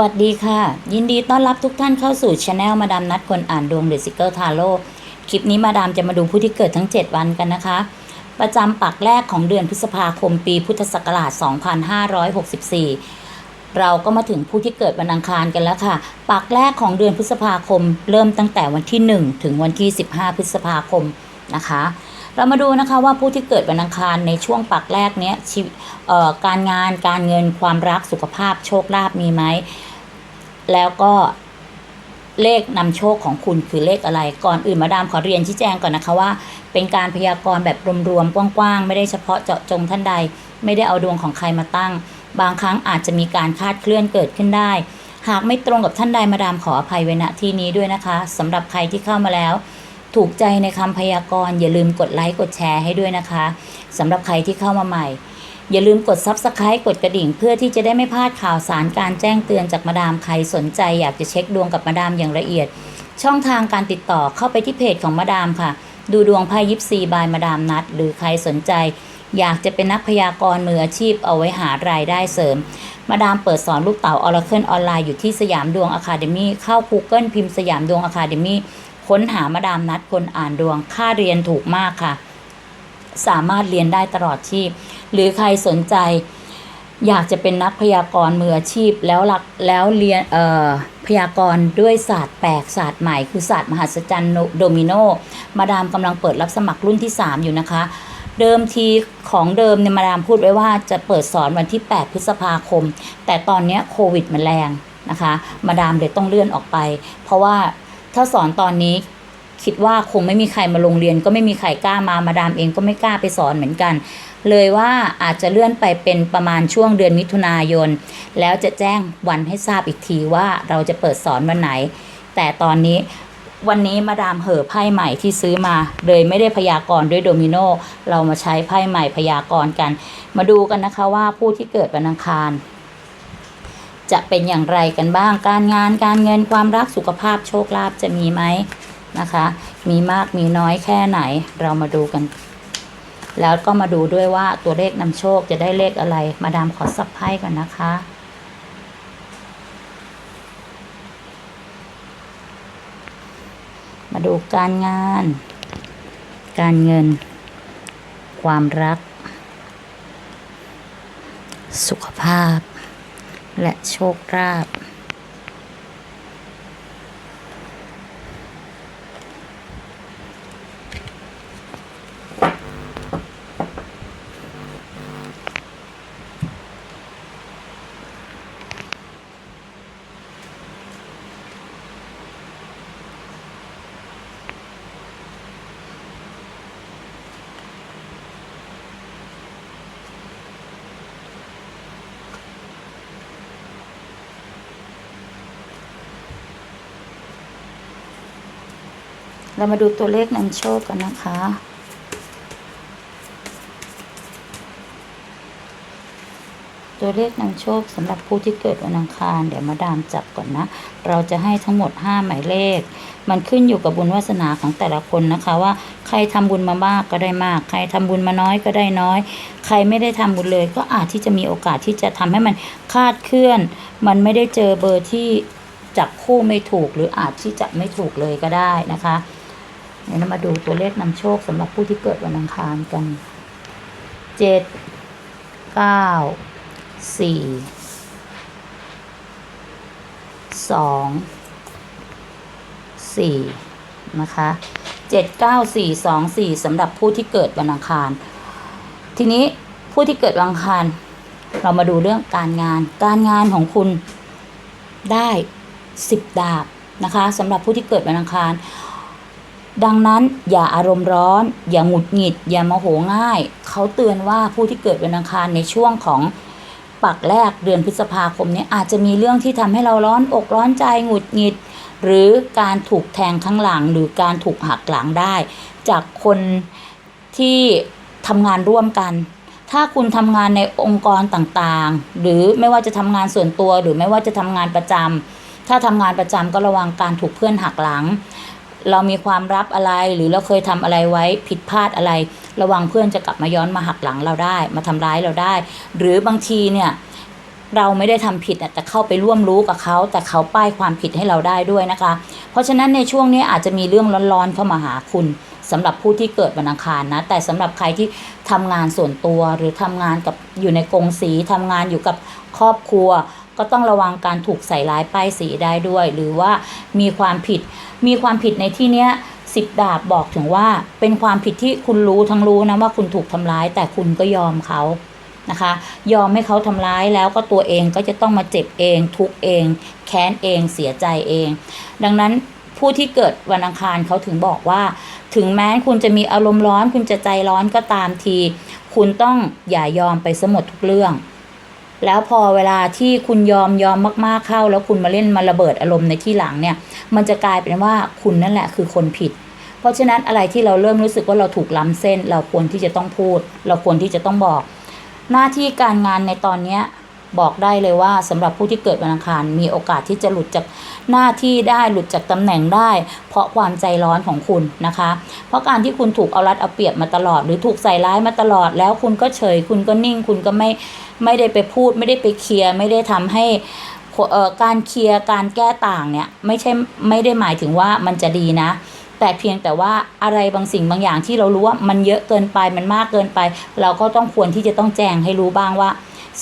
วัสดีค่ะ ยินดีต้อนรับทุกท่านเข้าสู่ช anel มาดามนัดคนอ่านดวงเดซิเกิลทาโร่คลิปนี้มาดามจะมาดูผู้ที่เกิดทั้ง 7 วันกันนะคะ ประจำปักแรกของเดือนพฤษภาคมปีพุทธศักราช 2564 เราก็มาถึงผู้ที่เกิดวันอังคารกันแล้วค่ะ ปักแรกของเดือนพฤษภาคม เริ่มตั้งแต่วันที่ 1 ถึงวันที่ 15 พฤษภาคมนะคะ เรามาดูนะคะว่าผู้ที่เกิดวันอังคารในช่วงปักแรกเนี้ยชีวิตการงานการเงินความรักสุขภาพโชคลาภมีไหม แล้วก็เลขนำโชคของคุณคือเลขอะไร ก่อนอื่นมาดามขอเรียนชี้แจงก่อนนะคะว่า เป็นการพยากรณ์แบบรวมๆกว้างๆ ไม่ได้เฉพาะเจาะจงท่านใด ไม่ได้เอาดวงของใครมาตั้ง บางครั้งอาจจะมีการคาดเคลื่อนเกิดขึ้นได้ หากไม่ตรงกับท่านใดมาดามขออภัยไว้ณที่นี้ด้วยนะคะสำหรับใครที่เข้ามาแล้ว ถูกใจในคำพยากรณ์อย่าลืมกดไลค์กดแชร์ให้ด้วยนะคะสำหรับใครที่เข้ามาใหม่ อย่าลืมกด Subscribe กดกระดิ่ง เพื่อที่จะได้ไม่พลาดข่าวสารการแจ้งเตือนจากมาดามใครสนใจ อยากจะเช็คดวงกับมาดามอย่างละเอียด ช่องทางการติดต่อเข้าไปที่เพจของมาดามค่ะ ดูดวงไพ่ยิปซีบายมาดามนัด หรือใครสนใจ อยากจะเป็นนักพยากรณ์มืออาชีพเอาไว้หารายได้เสริมมาดามเปิดสอนลูกเต๋าออร์เคิลออนไลน์อยู่ที่สยามดวงอะคาเดมี่เข้า Google พิมพ์สยามดวงอะคาเดมี่ ค้นหามาดามนัดคนอ่านดวง ค่าเรียนถูกมากค่ะ สามารถเรียนได้ตลอดชีพ หรือใครสนใจ อยากจะเป็นนักพยากรณ์มืออาชีพ แล้วหลักแล้วเรียนเอ่อพยากรณ์ด้วยศาสตร์แปลกศาสตร์ใหม่ คือศาสตร์มหัศจรรย์โดมิโนมาดามกำลังเปิดรับสมัครรุ่นที่ 3 อยู่นะคะ เดิมทีของเดิมเนี่ยมาดามพูดไว้ว่าจะเปิดสอนวันที่ 8 พฤษภาคม แต่ตอนนี้โควิดมันแรงนะคะ มาดามเลยต้องเลื่อนออกไป เพราะว่า ถ้าสอนตอนนี้ คิดว่าคงไม่มีใครมาโรงเรียน ก็ไม่มีใครกล้ามามาดามเองก็ไม่กล้าไปสอนเหมือนกัน เลยว่าอาจจะเลื่อนไปเป็นประมาณช่วงเดือนมิถุนายน แล้วจะแจ้งวันให้ทราบอีกทีว่าเราจะเปิดสอนวันไหน แต่ตอนนี้วันนี้มาดามเหอไพ่ใหม่ที่ซื้อมา เลยไม่ได้พยากรณ์ด้วยโดมิโนเรามาใช้ไพ่ใหม่พยากรณ์กัน มาดูกันนะคะว่าผู้ที่เกิดวันอังคาร จะเป็นอย่างไรกันบ้าง การงานการเงินความรักสุขภาพโชคลาภจะมีไหมนะคะ มีมากมีน้อยแค่ไหนเรามาดูกัน แล้วก็มาดูด้วยว่าตัวเลขนำโชคจะได้เลขอะไร มาดามขอสับไพ่ก่อนนะคะมาดูการงาน การเงิน ความรัก สุขภาพ และโชคลาภ เรามาดูตัวเลขนำโชคกันนะคะ ตัวเลขนำโชคสำหรับผู้ที่เกิดวันอังคาร เดี๋ยวมาดามจับก่อนนะ เราจะให้ทั้งหมด 5 หมายเลข มันขึ้นอยู่กับบุญวาสนาของแต่ละคนนะคะว่าใครทำบุญมามากก็ได้มาก ใครทำบุญมาน้อยก็ได้น้อย ใครไม่ได้ทำบุญเลย ก็อาจที่จะมีโอกาสที่จะทำให้มันคาดเคลื่อน มันไม่ได้เจอเบอร์ที่จับคู่ไม่ถูกหรืออาจที่จะไม่ถูกเลยก็ได้นะคะ เดี๋ยวเรามาดูตัวเลขนำโชคสำหรับผู้ที่เกิดวันอังคารกันเจ็ดเก้าสี่สองสี่นะคะเจ็ดเก้าสี่สองสี่สำหรับผู้ที่เกิดวันอังคาร ทีนี้ผู้ที่เกิดวันอังคาร เรามาดูเรื่องการงาน การงานของคุณได้สิบดาบนะคะสำหรับผู้ที่เกิดวันอังคาร ดังนั้นอย่าอารมณ์ร้อน อย่าหงุดหงิด อย่าโมโหง่าย เขาเตือนว่าผู้ที่เกิดวันอังคารในช่วงของปักแรกเดือนพฤษภาคมนี้อาจจะมีเรื่องที่ทำให้เราร้อนอกร้อนใจหงุดหงิด หรือการถูกแทงข้างหลังหรือการถูกหักหลังได้ จากคนที่ทำงานร่วมกัน ถ้าคุณทำงานในองค์กรต่างๆ หรือไม่ว่าจะทำงานส่วนตัว หรือไม่ว่าจะทำงานประจำถ้าทำงานประจำก็ระวังการถูกเพื่อนหักหลัง เรามีความลับอะไรหรือเราเคยทำอะไรไว้ผิดพลาดอะไร ระวังเพื่อนจะกลับมาย้อนมาหักหลังเราได้ มาทำร้ายเราได้ หรือบางทีเนี่ยเราไม่ได้ทำผิดแต่เข้าไปร่วมรู้กับเขา แต่เขาป้ายความผิดให้เราได้ด้วยนะคะ เพราะฉะนั้นในช่วงนี้อาจจะมีเรื่องร้อนๆเข้ามาหาคุณสำหรับผู้ที่เกิดวันอังคารนะ แต่สำหรับใครที่ทำงานส่วนตัวหรือทำงานกับอยู่ในกรงสีทำงานอยู่กับครอบครัว ก็ต้องระวังการถูกใส่ร้ายป้ายสีได้ด้วย หรือว่ามีความผิด มีความผิดในที่เนี้ยสิบดาบบอกถึงว่าเป็นความผิดที่คุณรู้ทั้งรู้นะว่าคุณถูกทำร้าย แต่คุณก็ยอมเขานะคะ ยอมให้เขาทำร้ายแล้วก็ตัวเองก็จะต้องมาเจ็บเอง ทุกเอง แค้นเองเสียใจเอง ดังนั้นผู้ที่เกิดวันอังคารเขาถึงบอกว่า ถึงแม้คุณจะมีอารมณ์ร้อน คุณจะใจร้อนก็ตามที คุณต้องอย่ายอมไปสมดทุกเรื่อง แล้วพอเวลาที่คุณยอมยอมมากๆเข้า แล้วคุณมาเล่นมาระเบิดอารมณ์ในที่หลังเนี่ย มันจะกลายเป็นว่าคุณนั่นแหละคือคนผิด เพราะฉะนั้นอะไรที่เราเริ่มรู้สึกว่าเราถูกล้ำเส้น เราควรที่จะต้องพูด เราควรที่จะต้องบอก หน้าที่การงานในตอนเนี้ย บอกได้เลยว่าสำหรับผู้ที่เกิดวันอังคารมีโอกาสที่จะหลุดจากหน้าที่ได้หลุดจากตำแหน่งได้ เพราะความใจร้อนของคุณนะคะ เพราะการที่คุณถูกเอารัดเอาเปรียบมาตลอด หรือถูกใส่ร้ายมาตลอด แล้วคุณก็เฉย คุณก็นิ่ง คุณก็ไม่ไม่ได้ไปพูด ไม่ได้ไปเคลียร์ไม่ได้ทำให้เอ่อการเคลียร์การแก้ต่างเนี่ยไม่ใช่ไม่ได้หมายถึงว่ามันจะดีนะแต่เพียงแต่ว่าอะไรบางสิ่งบางอย่างที่เรารู้ว่ามันเยอะเกินไปมันมากเกินไป เราก็ต้องควรที่จะต้องแจ้งให้รู้บ้างว่า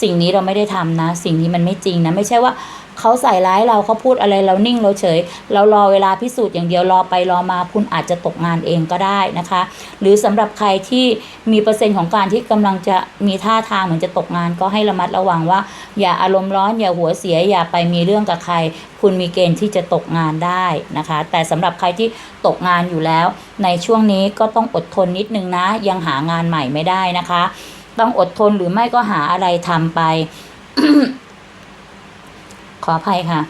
สิ่งนี้เราไม่ได้ทำนะ สิ่งนี้มันไม่จริงนะ ไม่ใช่ว่าเขาใส่ร้ายเราเขาพูดอะไรเรานิ่งเราเฉย เรารอเวลาพิสูจน์อย่างเดียวรอไปรอมาคุณอาจจะตกงานเองก็ได้นะคะ หรือสำหรับใครที่มีเปอร์เซ็นต์ของการที่กำลังจะมีท่าทางเหมือนจะตกงานก็ให้ระมัดระวังว่า อย่าอารมณ์ร้อนอย่าหัวเสียอย่าไปมีเรื่องกับใคร คุณมีเกณฑ์ที่จะตกงานได้นะคะ แต่สำหรับใครที่ตกงานอยู่แล้ว ในช่วงนี้ก็ต้องอดทนนิดนึงนะ ยังหางานใหม่ไม่ได้นะคะ ต้องอดทนหรือไม่ก็หาอะไรทำไป ขออภัยค่ะ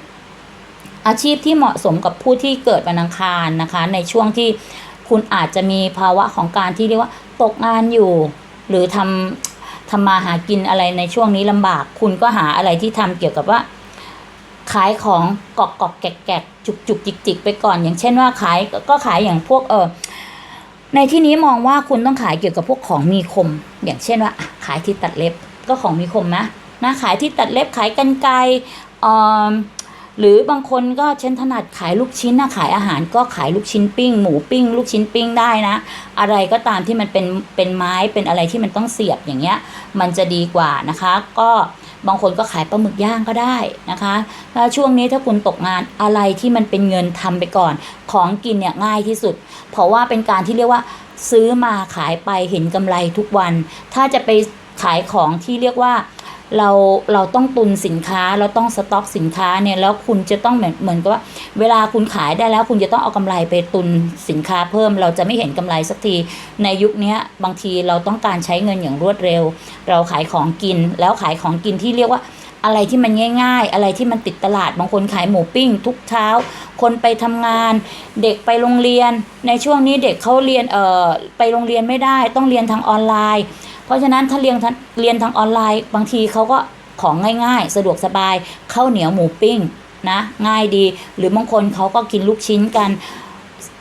อาชีพที่เหมาะสมกับผู้ที่เกิดวันอังคารนะคะ ในช่วงที่คุณอาจจะมีภาวะของการที่เรียกว่า ตกงานอยู่ หรือทำทำมาหากินอะไรในช่วงนี้ลำบาก คุณก็หาอะไรที่ทำเกี่ยวกับว่าขายของกอกกอกแกกแกกจุกจุกจิกจิกไปก่อน อย่างเช่นว่าขายก็ขายอย่างพวกเออ ในที่นี้มองว่าคุณต้องขายเกี่ยวกับพวกของมีคม อย่างเช่นว่า ขายที่ตัดเล็บก็ของมีคมนะนะขายที่ตัดเล็บขายกันไกรเอ่หรือบางคนก็เช่นถนัดขายลูกชิ้นนะขายอาหารก็ขายลูกชิ้นปิ้ง หมูปิ้ง ลูกชิ้นปิ้งได้นะ อะไรก็ตามที่มันเป็นเป็นไม้เป็นอะไรที่มันต้องเสียบอย่างเงี้ยมันจะดีกว่านะคะ ก็ บางคนก็ขายปลาหมึกย่างก็ได้นะคะแล้วช่วงนี้ถ้าคุณตกงานอะไรที่มันเป็นเงินทำไปก่อน ของกินเนี่ยง่ายที่สุด เพราะว่าเป็นการที่เรียกว่าซื้อมาขายไปเห็นกำไรทุกวัน ถ้าจะไปขายของที่เรียกว่า เราเราต้องตุนสินค้าเราต้องสต็อกสินค้าเนี่ยแล้วคุณจะต้องเหมือนเหมือนกับว่าเวลาคุณขายได้แล้ว คุณจะต้องเอากำไรไปตุนสินค้าเพิ่ม เราจะไม่เห็นกำไรสักทีในยุคนี้บางทีเราต้องการใช้เงินอย่างรวดเร็ว เราขายของกินแล้วขายของกินที่เรียกว่าอะไรที่มันง่ายๆ อะไรที่มันติดตลาด บางคนขายหมูปิ้ง ทุกเช้า คนไปทำงาน เด็กไปโรงเรียน ในช่วงนี้เด็กเขาเรียน เอ่อ ไปโรงเรียนไม่ได้ ต้องเรียนทางออนไลน์ ราะฉะนั้นถ้าเรียนทางเรียนทางออนไลน์ บางทีเขาก็ของง่ายๆ สะดวกสบายข้าวเหนียวหมูปิ้งนะง่ายดี หรือบางคนเขาก็กินลูกชิ้นกัน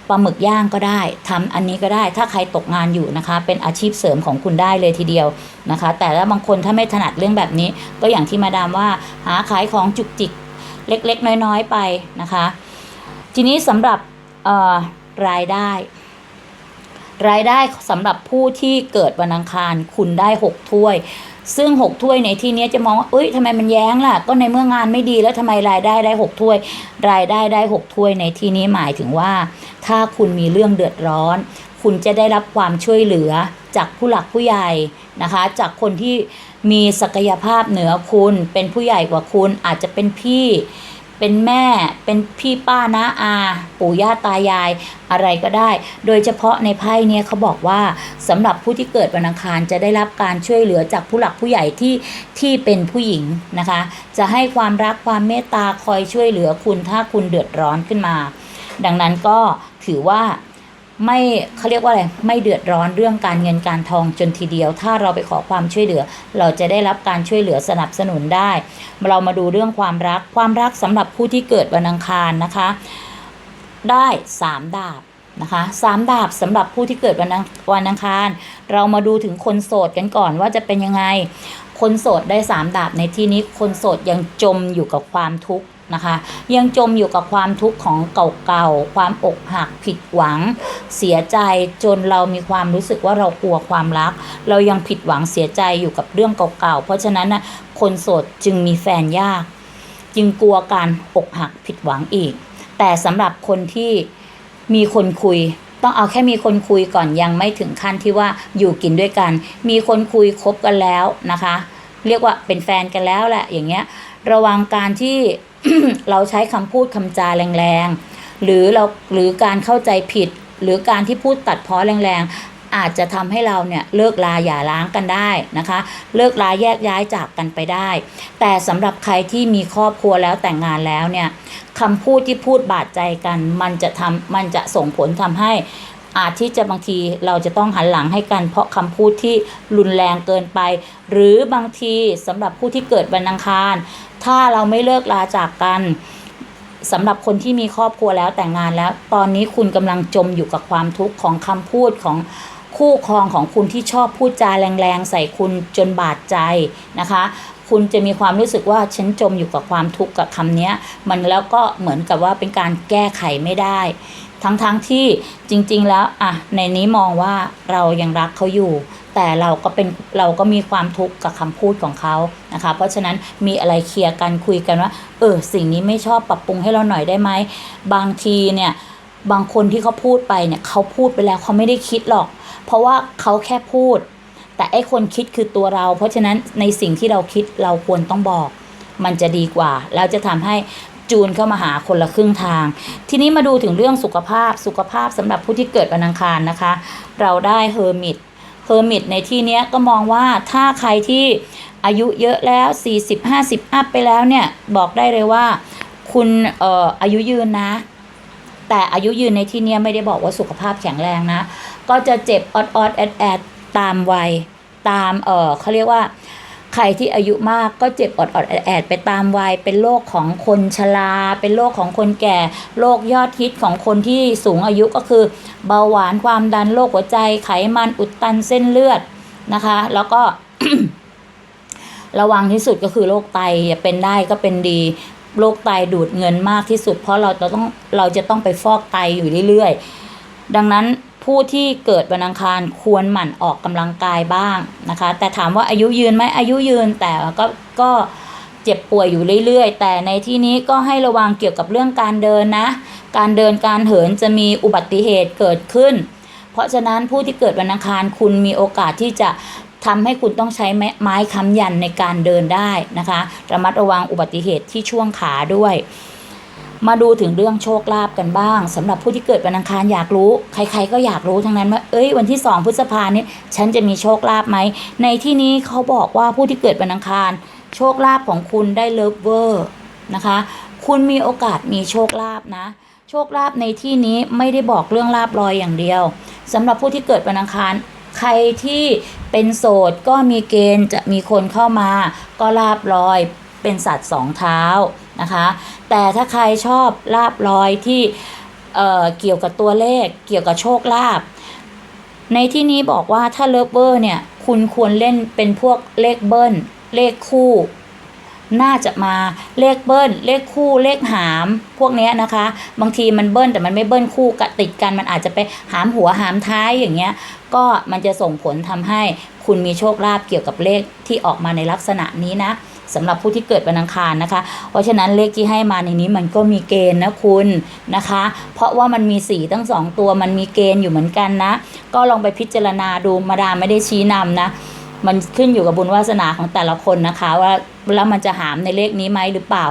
ปลาหมึกย่างก็ได้ทำอันนี้ก็ได้ถ้าใครตกงานอยู่นะคะ เป็นอาชีพเสริมของคุณได้เลยทีเดียวนะคะ แต่ถ้าบางคนถ้าไม่ถนัดเรื่องแบบนี้ ก็อย่างที่มาดามว่าหาขายของจุกจิกเล็กๆ น้อยๆไปนะคะ ทีนี้สำหรับรายได้ รายได้สำหรับผู้ที่เกิดวันอังคารคุณได้ 6 ถ้วย ซึ่ง 6 ถ้วยในที่นี้จะมองว่าเอ้ยทำไมมันแย้งล่ะ ก็ในเมื่องานไม่ดีแล้วทำไมรายได้ได้ 6 ถ้วย รายได้ได้ 6 ถ้วยในที่นี้หมายถึงว่า ถ้าคุณมีเรื่องเดือดร้อน คุณจะได้รับความช่วยเหลือจากผู้หลักผู้ใหญ่นะคะ จากคนที่มีศักยภาพเหนือคุณเป็นผู้ใหญ่กว่าคุณอาจจะเป็นพี่ เป็นแม่เป็นพี่ป้านะอา ปู่ย่าตายายอะไรก็ได้ โดยเฉพาะในไพ่เนี่ยเขาบอกว่าสำหรับผู้ที่เกิดวันอังคารจะได้รับการช่วยเหลือจากผู้หลักผู้ใหญ่ที่ที่เป็นผู้หญิงนะคะ จะให้ความรักความเมตตาคอยช่วยเหลือคุณถ้าคุณเดือดร้อนขึ้นมา ดังนั้นก็ถือว่า ไม่เขาเรียกว่าอะไรไม่เดือดร้อนเรื่องการเงินการทองจนทีเดียว ถ้าเราไปขอความช่วยเหลือ เราจะได้รับการช่วยเหลือสนับสนุนได้ เรามาดูเรื่องความรักความรักสำหรับผู้ที่เกิดวันอังคารนะคะ ได้สามดาบนะคะสามดาบสำหรับผู้ที่เกิดวันอังวันอังคาร เรามาดูถึงคนโสดกันก่อนว่าจะเป็นยังไง คนโสดได้สามดาบในที่นี้คนโสดยังจมอยู่กับความทุกข์ นะคะ ยังจมอยู่กับความทุกข์ของเก่าๆ ความอกหักผิดหวัง เสียใจจนเรามีความรู้สึกว่าเรากลัวความรัก เรายังผิดหวังเสียใจอยู่กับเรื่องเก่าๆ เพราะฉะนั้นนะคนโสดจึงมีแฟนยาก จึงกลัวการอกหักผิดหวังอีก แต่สำหรับคนที่มีคนคุยต้องเอาแค่มีคนคุยก่อนยังไม่ถึงขั้นที่ว่าอยู่กินด้วยกัน มีคนคุยคบกันแล้วนะคะ เรียกว่าเป็นแฟนกันแล้วแหละอย่างเงี้ย ระวังการที่เราใช้คำพูดคำจาแรงๆ หรือเราหรือการเข้าใจผิด หรือการที่พูดตัดเพ้อแรงๆ อาจจะทำให้เราเนี่ยเลิกลาอย่าร้างกันได้นะคะ เลิกลาแยกย้ายจากกันไปได้ แต่สำหรับใครที่มีครอบครัวแล้วแต่งงานแล้วเนี่ยคำพูดที่พูดบาดใจกัน มันจะทำมันจะส่งผลทำให้ อาจที่จะบางทีเราจะต้องหันหลังให้กันเพราะคำพูดที่รุนแรงเกินไป หรือบางทีสำหรับผู้ที่เกิดวันอังคาร ถ้าเราไม่เลิกลาจากกันสำหรับคนที่มีครอบครัวแล้วแต่งงานแล้ว ตอนนี้คุณกำลังจมอยู่กับความทุกข์ของคำพูดของคู่ครองของคุณที่ชอบพูดจาแรงๆ ใส่คุณจนบาดใจนะคะ คุณจะมีความรู้สึกว่าฉันจมอยู่กับความทุกข์กับคำนี้มันแล้วก็เหมือนกับว่าเป็นการแก้ไขไม่ได้ ทั้งๆทที่จริง ๆ แล้วอะในนี้มองว่าเรายังรักเขาอยู่ แต่เราก็เป็นเราก็มีความทุกข์กับคำพูดของเขานะคะ เพราะฉะนั้นมีอะไรเคลียร์กันคุยกันว่า เออสิ่งนี้ไม่ชอบปรับปรุงให้เราหน่อยได้ไหมบางทีเนี่ยบางคนที่เขาพูดไปเนี่ยเขาพูดไปแล้วเขาไม่ได้คิดหรอก เพราะว่าเขาแค่พูด แต่ไอ้คนคิดคือตัวเรา เพราะฉะนั้นในสิ่งที่เราคิดเราควรต้องบอก มันจะดีกว่า แล้วจะทำให้ จูนเข้ามาหาคนละครึ่งทาง ทีนี้มาดูถึงเรื่องสุขภาพสุขภาพสำหรับผู้ที่เกิดวันอังคารนะคะ เราได้เฮอร์มิตเฮอร์มิตในที่นี้ก็มองว่าถ้าใครที่อายุเยอะแล้ว 40 50 อัพไปแล้วเนี่ย บอกได้เลยว่า คุณเอ่ออายุยืนนะ แต่อายุยืนในที่นี้ไม่ได้บอกว่าสุขภาพแข็งแรงนะ ก็จะเจ็บออดออดแอดแอดตามวัยตามเออเขาเรียกว่า ใครที่อายุมากก็เจ็บอดอดแอดไปตามวัย เป็นโรคของคนชรา เป็นโรคของคนแก่ โรคยอดฮิตของคนที่สูงอายุก็คือ เบาหวานความดันโรคหัวใจไขมันอุดตันเส้นเลือดนะคะ แล้วก็ ระวังที่สุดก็คือโรคไตอย่าเป็นได้ก็เป็นดีโรคไตดูดเงินมากที่สุด เพราะเราจะต้องเราจะต้องไปฟอกไตอยู่เรื่อยๆ ดังนั้น ผู้ที่เกิดวันอังคารควรหมั่นออกกำลังกายบ้างนะคะ แต่ถามว่าอายุยืนไหมอายุยืนแต่ก็ก็เจ็บป่วยอยู่เรื่อย ๆ แต่ในที่นี้ก็ให้ระวังเกี่ยวกับเรื่องการเดินนะ การเดินการเหินจะมีอุบัติเหตุเกิดขึ้น เพราะฉะนั้นผู้ที่เกิดวันอังคารคุณมีโอกาสที่จะทำให้คุณต้องใช้ไม้ไม้ค้ำยันในการเดินได้นะคะ ระมัดระวังอุบัติเหตุที่ช่วงขาด้วย มาดูถึงเรื่องโชคลาภกันบ้างสำหรับผู้ที่เกิดวันอังคารอยากรู้ ใคร ๆ ก็อยากรู้ทั้งนั้นว่าเอ้ยวันที่ 2 พฤษภานี้ฉันจะมีโชคลาภไหมในที่นี้เขาบอกว่าผู้ที่เกิดวันอังคาร โชคลาภของคุณได้เลิฟเวอร์นะคะ คุณมีโอกาสมีโชคลาภนะโชคลาภในที่นี้ไม่ได้บอกเรื่องลาบลอยอย่างเดียวสำหรับผู้ที่เกิดวันอังคารใครที่เป็นโสดก็มีเกณฑ์จะมีคนเข้ามา ก็ลาบลอยเป็นสัตว์สองเท้า นะคะ แต่ถ้าใครชอบลาบลอยที่เเกี่ยวกับตัวเลข เกี่ยวกับโชคลาภในที่นี้บอกว่าถ้าเลิฟเวอร์เนี่ย คุณควรเล่นเป็นพวกเลขเบิ้ล เลขคู่ น่าจะมาเลขเบิ้ล เลขคู่ เลขหาม พวกเนี้ยนะคะ บางทีมันเบิ้ลแต่มันไม่เบิ้ลคู่กะติดกันมันอาจจะไปหามหัวหามท้ายอย่างเงี้ย ก็มันจะส่งผลทำให้คุณมีโชคลาภเกี่ยวกับเลขที่ออกมาในลักษณะนี้นะ สำหรับผู้ที่เกิดวันอังคารนะคะ เพราะฉะนั้นเลขที่ให้มาในนี้มันก็มีเกณฑ์นะคุณนะคะ เพราะว่ามันมีสีตั้งสองตัวมันมีเกณฑ์อยู่เหมือนกันนะ ก็ลองไปพิจารณาดูมาดามไม่ได้ชี้นำนะ มันขึ้นอยู่กับบุญวาสนาของแต่ละคนนะคะ ว่าแล้วมันจะหามในเลขนี้ไหมหรือเปล่า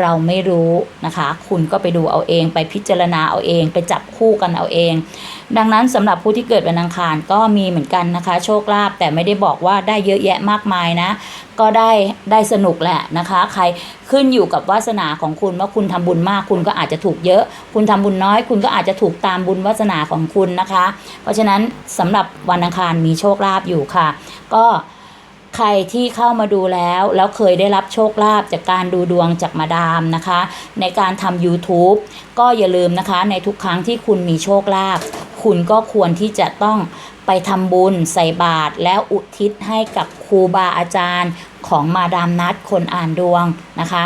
เราไม่รู้นะคะ คุณก็ไปดูเอาเอง ไปพิจารณาเอาเอง ไปจับคู่กันเอาเอง ดังนั้นสำหรับผู้ที่เกิดวันอังคารก็มีเหมือนกันนะคะ โชคลาภแต่ไม่ได้บอกว่าได้เยอะแยะมากมายนะ ก็ได้ได้สนุกแหละนะคะ ใครขึ้นอยู่กับวาสนาของคุณว่าคุณทำบุญมากคุณก็อาจจะถูกเยอะ คุณทำบุญน้อย คุณก็อาจจะถูกตามบุญวาสนาของคุณนะคะ เพราะฉะนั้นสำหรับวันอังคารมีโชคลาภอยู่ค่ะ ก็ ใครที่เข้ามาดูแล้ว แล้วเคยได้รับโชคลาภจากการดูดวงจากมาดามนะคะ ในการทำ YouTube ก็อย่าลืมนะคะในทุกครั้งที่คุณมีโชคลาภคุณก็ควรที่จะต้องไปทำบุญใส่บาตรแล้วอุทิศให้กับครูบาอาจารย์ของมาดามนัดคนอ่านดวงนะคะ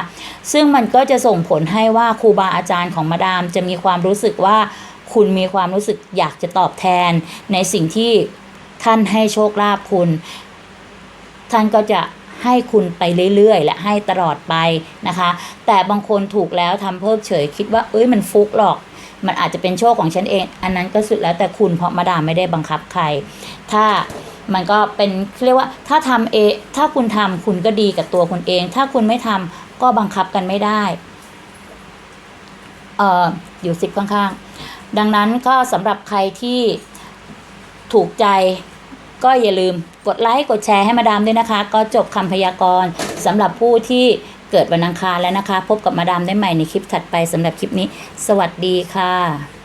ซึ่งมันก็จะส่งผลให้ว่าครูบาอาจารย์ของมาดามจะมีความรู้สึกว่าคุณมีความรู้สึกอยากจะตอบแทนในสิ่งที่ท่านให้โชคลาภคุณ ท่านก็จะให้คุณไปเรื่อยๆ และให้ตลอดไปนะคะ แต่บางคนถูกแล้วทำเพิกเฉยคิดว่าเอ้ยมันฟุกหรอก มันอาจจะเป็นโชคของฉันเอง อันนั้นก็สุดแล้วแต่คุณเพราะมาดามไม่ได้บังคับใคร ถ้ามันก็เป็นเรียกว่าถ้าทำเองถ้าคุณทำคุณก็ดีกับตัวคุณเอง ถ้าคุณไม่ทำก็บังคับกันไม่ได้เอ่ออยู่สิบข้างๆ ดังนั้นก็สำหรับใครที่ถูกใจ ก็อย่าลืมกดไลค์กดแชร์ให้มาดามด้วยนะคะ ก็จบคำพยากรณ์สำหรับผู้ที่เกิดวันอังคารแล้วนะคะ พบกับมาดามได้ใหม่ในคลิปถัดไปสำหรับคลิปนี้ สวัสดีค่ะ